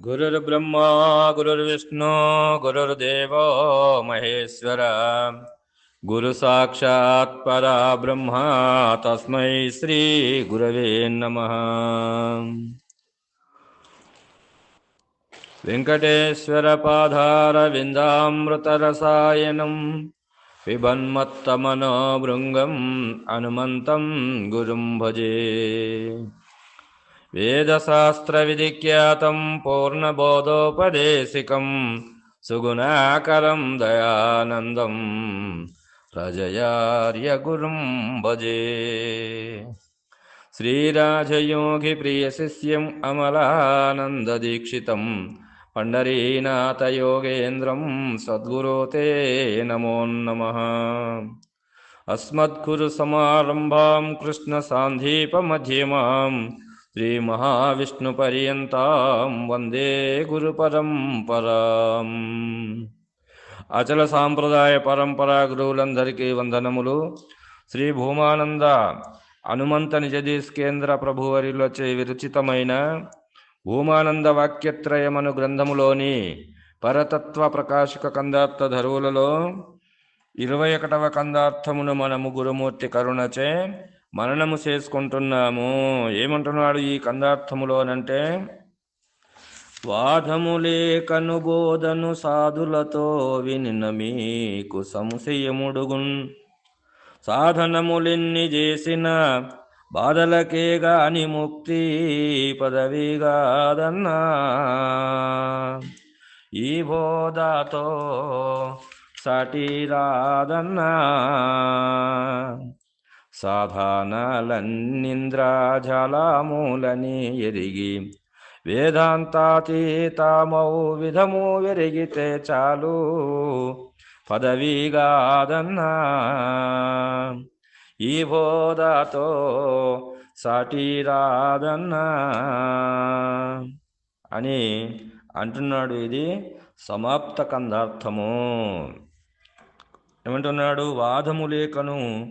गुरुर्ब्रह्मा गुरुर्विष्णु गुरुर्देवो महेश्वर। गुरुसाक्षात् परा ब्रह्मा तस्मै श्रीगुरवे नमः। वेङ्कटेश्वरपादारविन्दामृतरसायनम् पिबन्मत्तमनो भृङ्गम् हनुमन्तं गुरुं भजे वेदशास्त्रविधिख्यातं पूर्णबोधोपदेशिकं सुगुणाकरं दयानन्दं प्रजयार्यगुरुं भजे श्रीराजयोगिप्रियशिष्यम् अमलानन्ददीक्षितं पण्डरीनाथयोगेन्द्रं सद्गुरो ते नमो नमः अस्मद्गुरुसमारम्भां कृष्णसान्धीपमध्यमाम् శ్రీమహావిష్ణుపర్యంతం వందే గురుపరంపరాం. అచల సాంప్రదాయ పరంపరా గురువులందరికీ వందనములు. శ్రీ భూమానంద హనుమంత నిజదీస్ కేంద్ర ప్రభువరిలోచే విరచితమైన భూమానంద వాక్యత్రయమను గ్రంథములోని పరతత్వ ప్రకాశక కందార్థ ధరువులలో ఇరవై ఒకటవ కందార్థమును మనము గురుమూర్తి కరుణచే మననము చేసుకుంటున్నాము. ఏమంటున్నాడు ఈ కందార్థములోనంటే వాదములే కనుబోధను సాధులతో వినిన మీకు సంశయముడుగున్ సాధనములిన్ని చేసిన బాధలకే గాని ముక్తి పదవిగాదన్నా ఈ బోధతో సాటిరాదన్నా. సాధానలన్నింద్రజాలములని ఎరిగి వేదాంతాతీతమౌ విధము వెరిగితే చాలు పదవిగాదన్నా. ఈ బోధతో సాటిరాదన్నా. అని అంటున్నాడు ఇది సమాప్త కందార్థము. ఏమంటున్నాడు? వాదము లేఖను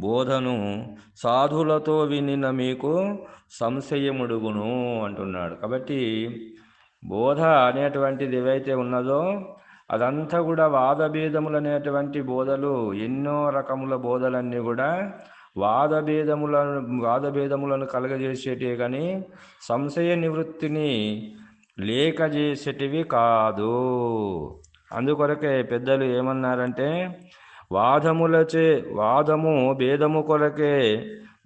బోధను సాధులతో వినిన మీకు సంశయముడుగును అంటున్నాడు. కాబట్టి బోధ అనేటువంటిది ఏవైతే ఉన్నదో అదంతా కూడా వాదభేదములు అనేటువంటి బోధలు ఎన్నో రకముల బోధలన్నీ కూడా వాదభేదములను వాదభేదములను కలగజేసేటివి కానీ సంశయ నివృత్తిని లేక చేసేటివి కాదు. అందుకొరకే పెద్దలు ఏమన్నారంటే వాదములచే వాదము భేదము కొరకే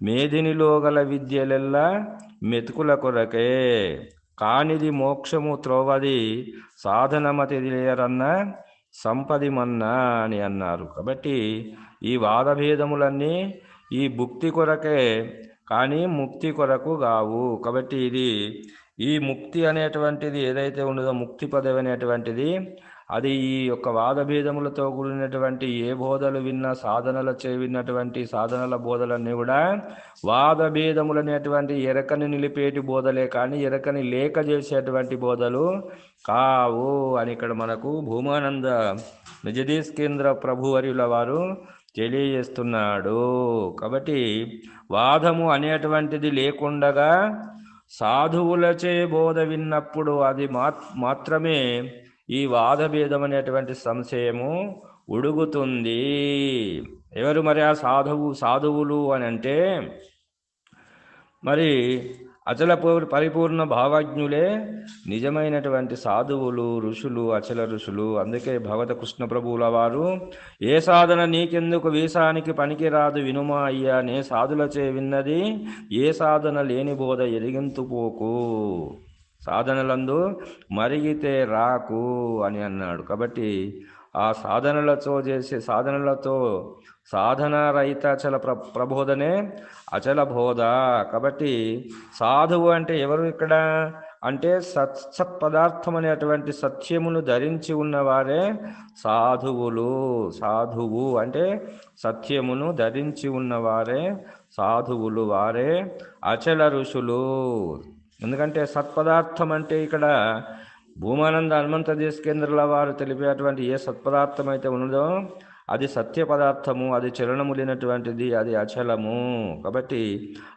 మేదినిలో గల విద్యలెల్లా మెతుకుల కొరకే. కానిది మోక్షము త్రోవది సాధనమతి లేరన్న సంపదిమన్నా అని అన్నారు. కాబట్టి ఈ వాదభేదములన్నీ ఈ భుక్తి కొరకే కానీ ముక్తి కొరకు కావు కాబట్టి ఇది ఈ ముక్తి అనేటువంటిది ఏదైతే ఉన్నదో ముక్తి పదవి అనేటువంటిది అది ఈ యొక్క వాదభేదములతో కూడినటువంటి ఏ బోధలు విన్నా సాధనలచే విన్నటువంటి సాధనల బోధలన్నీ కూడా వాదభేదములు అనేటువంటి ఎరకని నిలిపేటి బోధలే కానీ ఎరకని లేక చేసేటువంటి బోధలు కావు అని ఇక్కడ మనకు భూమానంద నిజదీస్ కేంద్ర ప్రభువర్యుల వారు తెలియజేస్తున్నాడు. కాబట్టి వాదము అనేటువంటిది లేకుండగా సాధువులచే బోధ విన్నప్పుడు అది మాత్రమే ఈ వాదభేదం అనేటువంటి సంశయము ఉడుగుతుంది. ఎవరు మరి ఆ సాధువు సాధువులు అని అంటే మరి అచల పరిపూర్ణ భావజ్ఞులే నిజమైనటువంటి సాధువులు ఋషులు అచల ఋషులు. అందుకే భగవత కృష్ణ ప్రభువుల వారు ఏ సాధన నీకెందుకు వీసానికి పనికిరాదు వినుమా అయ్యా నే సాధులచే విన్నది ఏ సాధన లేని బోధ ఎరిగింతుపోకు సాధనలందు మరిగితే రాకు అని అన్నాడు. కాబట్టి ఆ సాధనలతో చేసే సాధనలతో సాధన రహిత అచల ప్ర ప్రబోధనే అచల బోధ. కాబట్టి సాధువు అంటే ఎవరు ఇక్కడ? అంటే సత్ సత్పదార్థం అనేటువంటి సత్యమును ధరించి ఉన్నవారే సాధువులు సాధువు అంటే సత్యమును ధరించి ఉన్నవారే సాధువులు వారే అచల ఋషులు. ఎందుకంటే సత్పదార్థం అంటే ఇక్కడ భూమానంద హనుమంత దేశ కేంద్రాల వారు తెలిపేటువంటి ఏ సత్పదార్థం అయితే ఉన్నదో అది సత్య పదార్థము అది చలనము లేనటువంటిది అది అచలము. కాబట్టి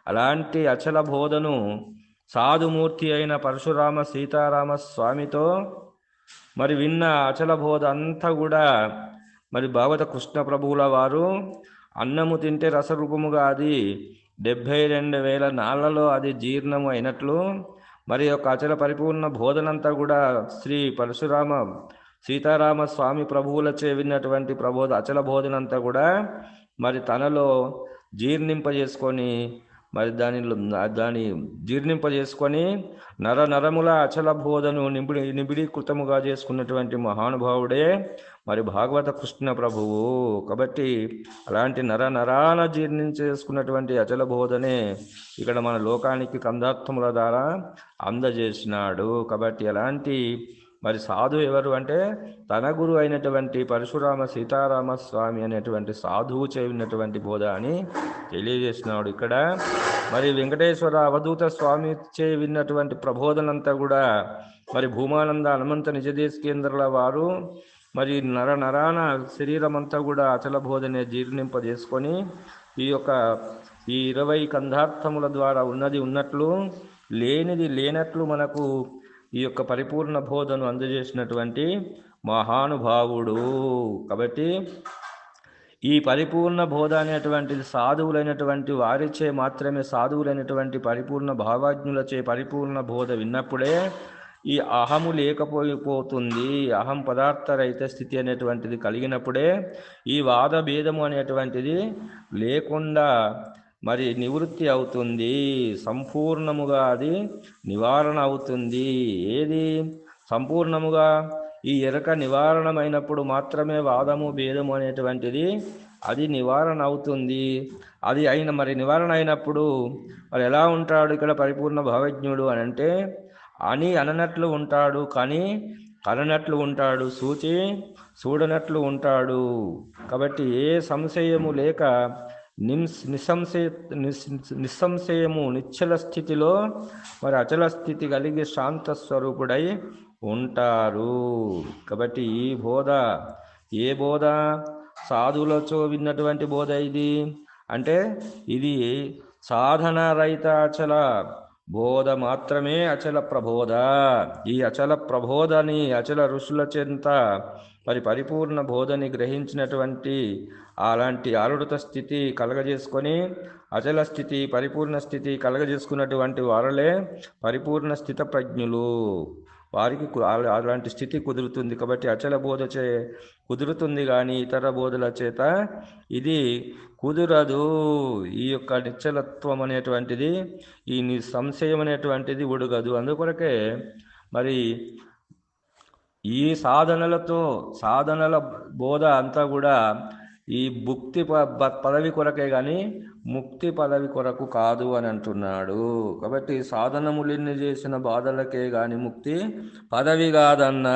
అలాంటి అచల బోధను సాధుమూర్తి అయిన పరశురామ సీతారామ స్వామితో మరి విన్న అచల బోధ అంతా కూడా మరి భాగవత కృష్ణ ప్రభువుల వారు అన్నము తింటే రసరూపముగా అది డెబ్భై రెండు వేల నాళ్ళలో అది జీర్ణము అయినట్లు మరి యొక్క అచల పరిపూర్ణ బోధనంతా కూడా శ్రీ పరశురామ సీతారామ స్వామి ప్రభువులచే విన్నటువంటి ప్రబోధ అచల బోధనంతా కూడా మరి తనలో జీర్ణింపజేసుకొని మరి దాని దాని జీర్ణింపజేసుకొని నర నరముల అచల బోధను నిబిడి నిబిడీకృతముగా చేసుకున్నటువంటి మహానుభావుడే మరి భాగవత కృష్ణ ప్రభువు. కాబట్టి అలాంటి నర నరాన జీర్ణించేసుకున్నటువంటి అచల బోధనే ఇక్కడ మన లోకానికి కందార్థముల ద్వారా అందజేసినాడు. కాబట్టి అలాంటి మరి సాధు ఎవరు అంటే తన గురు అయినటువంటి పరశురామ సీతారామ స్వామి అనేటువంటి సాధువు చేవినటువంటి బోధ అని తెలియజేసినాడు ఇక్కడ. మరి వెంకటేశ్వర అవధూత స్వామి చే విన్నటువంటి ప్రబోధనంతా కూడా మరి భూమానంద హనుమంత నిజదేశకేంద్రుల వారు. మరి నర నరాన శరీరమంతా కూడా అచల బోధనే జీర్ణింపజేసుకొని ఈ యొక్క ఈ ఇరవై కంధార్థముల ద్వారా ఉన్నది ఉన్నట్లు లేనిది లేనట్లు మనకు ఈ యొక్క పరిపూర్ణ బోధను అందజేసినటువంటి మహానుభావుడు. కాబట్టి ఈ పరిపూర్ణ బోధ అనేటువంటిది సాధువులైనటువంటి వారిచే మాత్రమే సాధువులైనటువంటి పరిపూర్ణ భావాజ్ఞులచే పరిపూర్ణ బోధ విన్నప్పుడే ఈ అహము లేకపోయిపోతుంది. అహం పదార్థరహిత స్థితి అనేటువంటిది కలిగినప్పుడే ఈ వాద భేదము అనేటువంటిది లేకుండా మరి నివృత్తి అవుతుంది. సంపూర్ణముగా అది నివారణ అవుతుంది. ఏది? సంపూర్ణముగా ఈ ఎరక నివారణమైనప్పుడు మాత్రమే వాదము భేదము అనేటువంటిది అది నివారణ అవుతుంది. అది అయిన మరి నివారణ అయినప్పుడు మరి ఎలా ఉంటాడు ఇక్కడ పరిపూర్ణ భావజ్ఞుడు అని అంటే అని అననట్లు ఉంటాడు కానీ కననట్లు ఉంటాడు సూచి చూడనట్లు ఉంటాడు. కాబట్టి ఏ సంశయము లేక నిమ్స్ నిస్సంశయ నిస్ నిస్సంశయము నిశ్చల స్థితిలో మరి అచల స్థితి కలిగి శాంత స్వరూపుడై ఉంటారు. కాబట్టి ఈ బోధ ఏ బోధ? సాధులతో విన్నటువంటి బోధ ఇది. అంటే ఇది సాధన రహిత అచల బోధ మాత్రమే అచల ప్రబోధ. ఈ అచల ప్రబోధని అచల ఋషుల చెంత మరి పరిపూర్ణ బోధని గ్రహించినటువంటి అలాంటి ఆరుడత స్థితి కలగజేసుకొని అచల స్థితి పరిపూర్ణ స్థితి కలగజేసుకున్నటువంటి వారలే పరిపూర్ణ స్థిత ప్రజ్ఞులు వారికి అలాంటి స్థితి కుదురుతుంది కాబట్టి అచల బోధ చే కుదురుతుంది కానీ ఇతర బోధల చేత ఇది కుదరదు. ఈ యొక్క నిశ్చలత్వం అనేటువంటిది ఈ ని సంశయం అనేటువంటిది ఉడగదు. అందుకొరకే మరి ఈ సాధనలతో సాధనల బోధ అంతా కూడా ఈ భుక్తి ప- పదవి కొరకే కానీ ముక్తి పదవి కొరకు కాదు అని అంటున్నాడు. కాబట్టి సాధనములెన్ని చేసిన బాధలకే గాని ముక్తి పదవి కాదన్నా.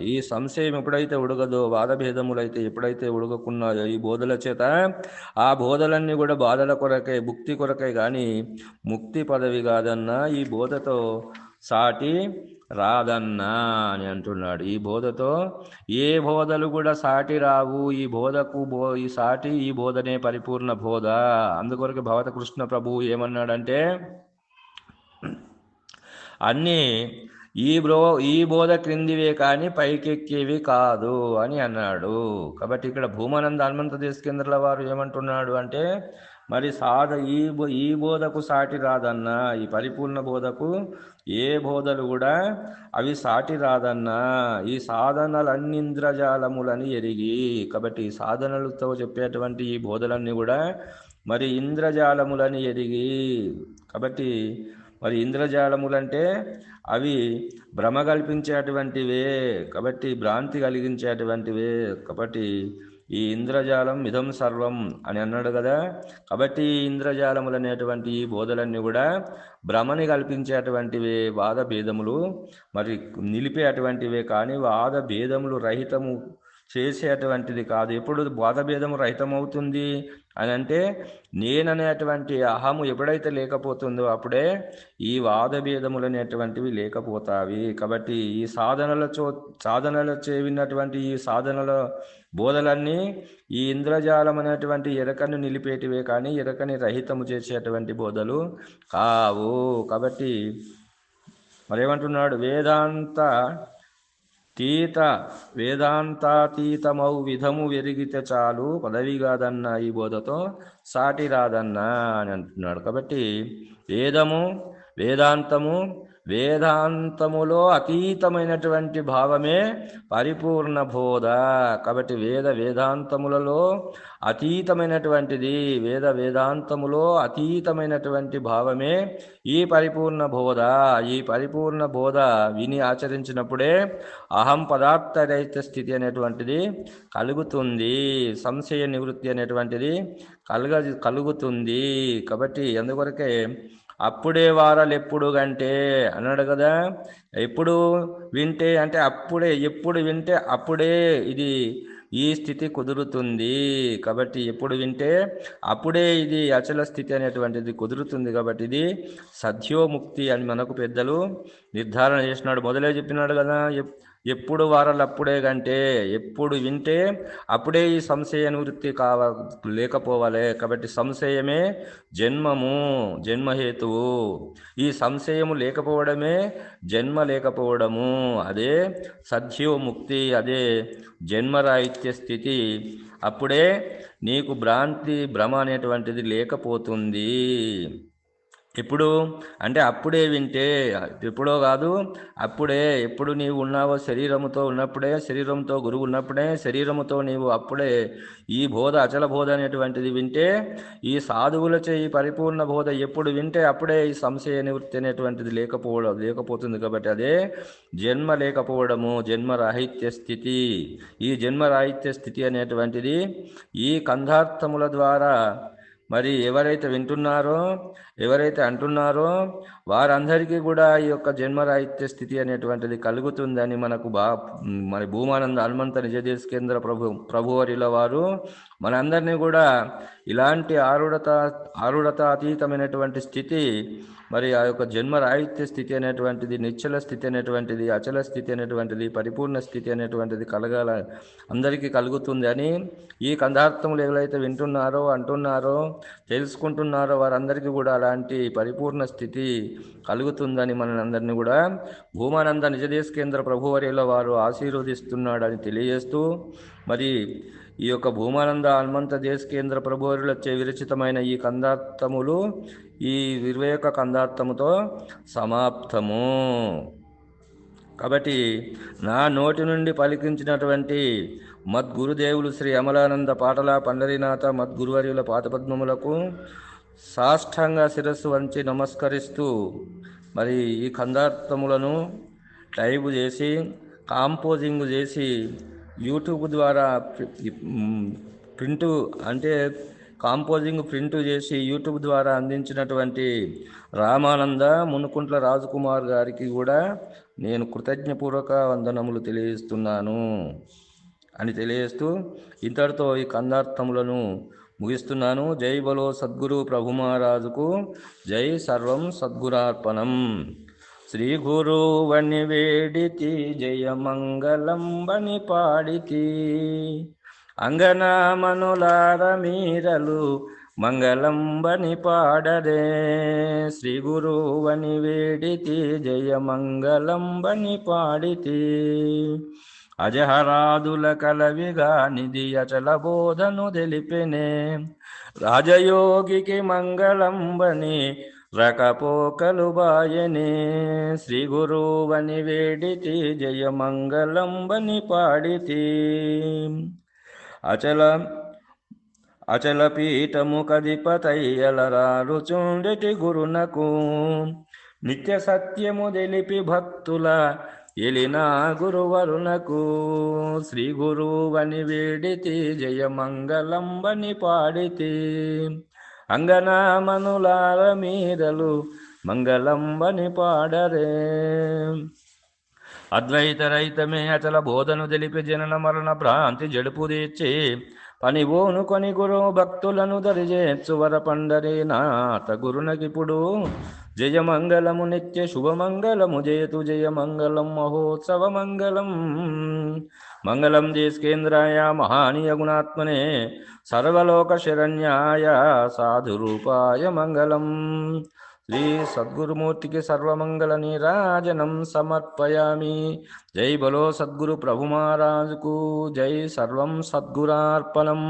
ఈ సంశయం ఎప్పుడైతే ఉడగదో వాదభేదములైతే ఎప్పుడైతే ఉడగకున్నాయో ఈ బోధల చేత ఆ బోధలన్నీ కూడా బాధల కొరకే భుక్తి కొరకే కానీ ముక్తి పదవి కాదన్నా. ఈ బోధతో సాటి రాదన్నా అని అంటున్నాడు. ఈ బోధతో ఏ బోధలు కూడా సాటి రావు. ఈ బోధకు బో ఈ సాటి ఈ బోధనే పరిపూర్ణ బోధ. అందుకొరకు భగవత కృష్ణ ప్రభువు ఏమన్నాడంటే అన్నీ ఈ బ్రో ఈ బోధ క్రిందివే కానీ పైకెక్కేవి కాదు అని అన్నాడు. కాబట్టి ఇక్కడ భూమానంద హనుమంత దేశకేంద్రుల వారు ఏమంటున్నాడు అంటే మరి సాధ ఈ బో- ఈ బోధకు సాటి రాదన్నా ఈ పరిపూర్ణ బోధకు ఏ బోధలు కూడా అవి సాటి రాదన్నా ఈ సాధనలన్నింద్రజాలములని ఎరిగి కాబట్టి ఈ సాధనలతో చెప్పేటువంటి ఈ బోధలన్నీ కూడా మరి ఇంద్రజాలములని ఎరిగి కాబట్టి మరి ఇంద్రజాలములంటే అవి భ్రమ కల్పించేటువంటివే కాబట్టి భ్రాంతి కలిగించేటువంటివే కాబట్టి ఈ ఇంద్రజాలం ఇదం సర్వం అని అన్నాడు కదా. కాబట్టి ఈ ఇంద్రజాలములు అనేటువంటి ఈ బోధలన్నీ కూడా భ్రమని కల్పించేటువంటివే వాద భేదములు మరి నిలిపేటువంటివే కానీ వాద భేదములు రహితము చేసేటువంటిది కాదు. ఎప్పుడు బోధభేదము రహితమవుతుంది అని అంటే నేననేటువంటి అహము ఎప్పుడైతే లేకపోతుందో అప్పుడే ఈ వాదభేదములు అనేటువంటివి లేకపోతావి. కాబట్టి ఈ సాధనల చో సాధనల చేవినటువంటి ఈ సాధనల బోధలన్నీ ఈ ఇంద్రజాలం అనేటువంటి ఎరకను నిలిపేటివే కానీ ఎరకని రహితము చేసేటువంటి బోధలు కావు. కాబట్టి మరేమంటున్నాడు? వేదాంత తీత వేదాంతాతీతమౌ విధము వెరిగితే చాలు పదవి కాదన్న ఈ బోధతో సాటి రాదన్నా అని అంటున్నాడు. కాబట్టి వేదము వేదాంతము వేదాంతములో అతీతమైనటువంటి భావమే పరిపూర్ణ బోధ. కాబట్టి వేద వేదాంతములలో అతీతమైనటువంటిది వేద వేదాంతములో అతీతమైనటువంటి భావమే ఈ పరిపూర్ణ బోధ. ఈ పరిపూర్ణ బోధ విని ఆచరించినప్పుడే అహం పదార్థరహిత స్థితి అనేటువంటిది కలుగుతుంది. సంశయ నివృత్తి అనేటువంటిది కలుగ కలుగుతుంది. కాబట్టి అందుకొరకే అప్పుడే వారాలు ఎప్పుడు అంటే అన్నాడు కదా ఎప్పుడు వింటే అంటే అప్పుడే ఎప్పుడు వింటే అప్పుడే ఇది ఈ స్థితి కుదురుతుంది. కాబట్టి ఎప్పుడు వింటే అప్పుడే ఇది అచల స్థితి అనేటువంటిది కుదురుతుంది. కాబట్టి ఇది సద్యోముక్తి అని మనకు పెద్దలు నిర్ధారణ చేసినాడు. మొదలే చెప్పినాడు కదా ఎప్- ఎప్పుడు వారాలప్పుడే కంటే ఎప్పుడు వింటే అప్పుడే ఈ సంశయ నివృత్తి కావ లేకపోవాలి. కాబట్టి సంశయమే జన్మము జన్మహేతువు. ఈ సంశయము లేకపోవడమే జన్మ లేకపోవడము. అదే సద్యోముక్తి అదే జన్మరాహిత్య స్థితి. అప్పుడే నీకు భ్రాంతి భ్రమ అనేటువంటిది లేకపోతుంది. ఇప్పుడు అంటే అప్పుడే వింటే ఎప్పుడో కాదు అప్పుడే ఎప్పుడు నీవు ఉన్నావో శరీరముతో ఉన్నప్పుడే శరీరంతో గురువు ఉన్నప్పుడే శరీరముతో నీవు అప్పుడే ఈ బోధ అచల బోధ అనేటువంటిది వింటే ఈ సాధువులచే ఈ పరిపూర్ణ బోధ ఎప్పుడు వింటే అప్పుడే ఈ సంశయ నివృత్తి అనేటువంటిది లేకపోవడం లేకపోతుంది కాబట్టి అదే జన్మ లేకపోవడము జన్మరాహిత్య స్థితి. ఈ జన్మరాహిత్య స్థితి అనేటువంటిది ఈ కంధార్థముల ద్వారా మరి ఎవరైతే వింటున్నారో ఎవరైతే అంటున్నారో వారందరికీ కూడా ఈ యొక్క జన్మరాహిత్య స్థితి అనేటువంటిది కలుగుతుందని మనకు బా మరి భూమానంద హనుమంత నిజదేశ కేంద్ర ప్రభు ప్రభువరిల వారు మనందరినీ కూడా ఇలాంటి ఆరుడత ఆరుడత అతీతమైనటువంటి స్థితి మరి ఆ యొక్క జన్మ రాహిత్య స్థితి అనేటువంటిది నిశ్చల స్థితి అనేటువంటిది అచల స్థితి అనేటువంటిది పరిపూర్ణ స్థితి అనేటువంటిది కలగాల అందరికీ కలుగుతుంది అని ఈ కందార్థములు ఎవరైతే వింటున్నారో అంటున్నారో తెలుసుకుంటున్నారో వారందరికీ కూడా అలాంటి పరిపూర్ణ స్థితి కలుగుతుందని మనందరినీ కూడా భూమానంద నిజదేశ కేంద్ర ప్రభువర్యలో వారు ఆశీర్వదిస్తున్నాడని తెలియజేస్తూ మరి ఈ యొక్క భూమానంద హనుమంత దేశ కేంద్ర ప్రభువరులచే విరచితమైన ఈ కందార్థములు ఈ ఇరవై ఒక్క కందార్థముతో సమాప్తము. కాబట్టి నా నోటి నుండి పలికించినటువంటి మద్గురుదేవులు శ్రీ అమలానంద పాటల పండరీనాథ మద్గురువర్యుల పాదపద్మములకు సాష్టంగా శిరస్సు వంచి నమస్కరిస్తూ మరి ఈ కందార్థములను టైపు చేసి కాంపోజింగ్ చేసి యూట్యూబ్ ద్వారా ప్రింట్ ప్రింటు అంటే కాంపోజింగ్ ప్రింట్ చేసి యూట్యూబ్ ద్వారా అందించినటువంటి రామానంద మునుకుంట్ల రాజకుమార్ గారికి కూడా నేను కృతజ్ఞపూర్వక వందనములు తెలియజేస్తున్నాను అని తెలియజేస్తూ ఇంతటితో ఈ కందార్థములను ముగిస్తున్నాను. జై బలో సద్గురు ప్రభు మహారాజుకు జై సర్వం సద్గురార్పణం. శ్రీ గురువని వేడితి జయమంగళంబని మంగళం బని పాడితి. అంగనామనులార మీరలు మంగళంబని పాడరే. శ్రీ గురువని వేడితి జయమంగళంబని పాడితి. అజహరాదుల కలవిగా నిధి అచల బోధను తెలిపినే. రాజయోగికి మంగళంబని రకపోకలు బాయనే. శ్రీ గురువని వేడితి జయ మంగళంబని పాడితి. అచల అచల పీఠము కదిపతయ్యలరారుచుండిటి గురునకు. నిత్య సత్యము తెలిపి భక్తుల ఎలిన గురువరునకు. శ్రీ గురువని వేడితి జయ మంగళంబని పాడితి. అంగనామనులార మీరలు మంగళంబని పాడరే. అద్వైతరైతమే అచల బోధను తెలిపి జనన మరణ భ్రాంతి జడుపు తీర్చి పని ఓనుకొని గురు భక్తులను దరిజేర్చు వర పండరి నాథ గురునకిప్పుడు జయమంగళము నిత్య శుభమంగళము జయతు జయమంగళం మహోత్సవ మంగళం మంగళం దేశకేంద్రాయ మహానీయ గుణాత్మనే సర్వలోక శరణ్యాయ సాధురూపాయ మంగళం. శ్రీ సద్గురుమూర్తికి సర్వమంగళ నీరాజనం సమర్పయామి. జై బలో సద్గురు ప్రభు మహారాజుకు జై సర్వం సద్గురార్పణం.